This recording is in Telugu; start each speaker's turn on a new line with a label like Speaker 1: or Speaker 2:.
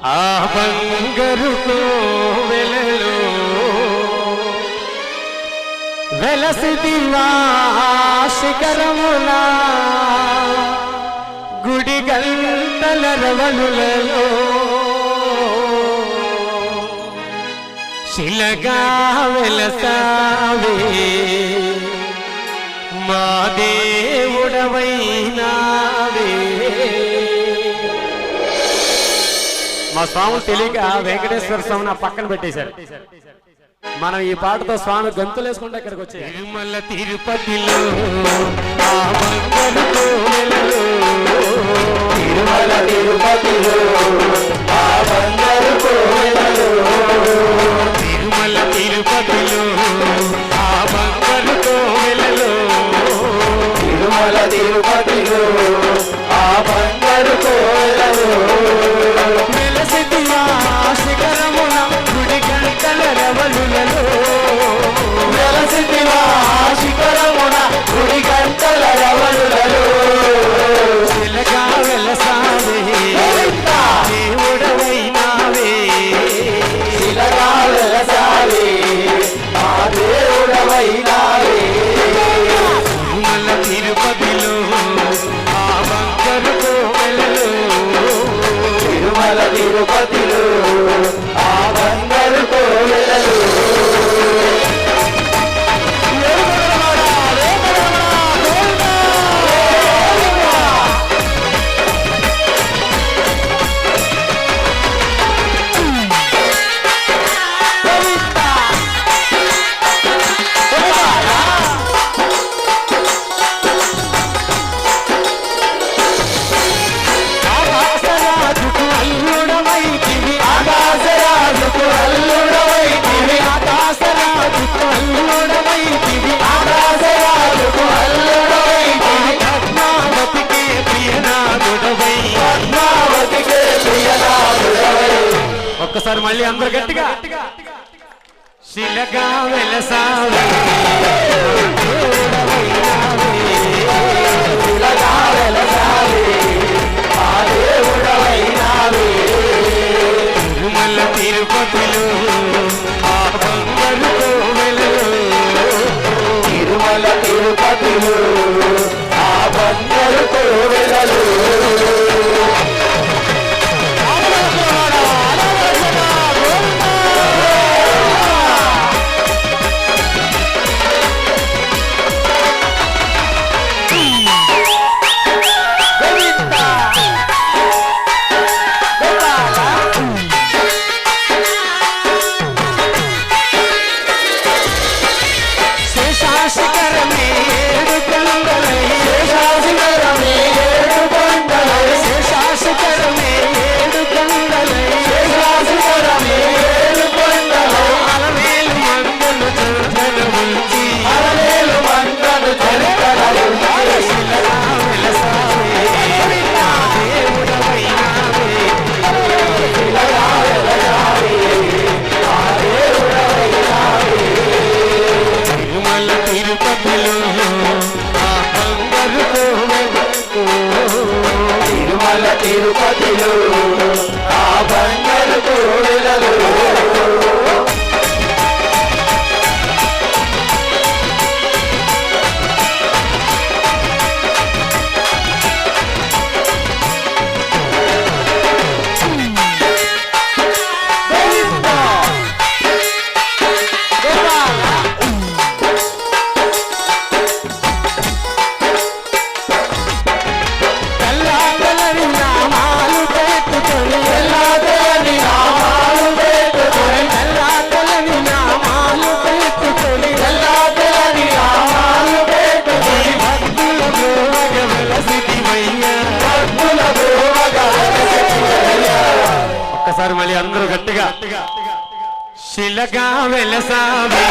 Speaker 1: ఆ బంగరు కోవెలలో వెలసిది నా శిఖరమున గుడి గంటల రవలులలో శిలగా వెలసావే. మా దేవుడవైనా స్వామి తెలియక వెంకటేశ్వర స్వామిని పక్కన పెట్టేశారు. మనం ఈ పాటతో స్వామి గంతులు వేసుకుంటే ఇక్కడికి వచ్చే తిరుమల తిరుపతిలో
Speaker 2: 이
Speaker 1: ఒకసారి మళ్ళీ అందరు గట్టిగా. శిలగా
Speaker 2: వెలసాలి
Speaker 1: తిరుపతిలో ఆ
Speaker 2: బండలు కోడెలలో
Speaker 1: ఒకసారి మళ్ళీ అందరూ గట్టిగా. శిలగా
Speaker 2: వెలసామి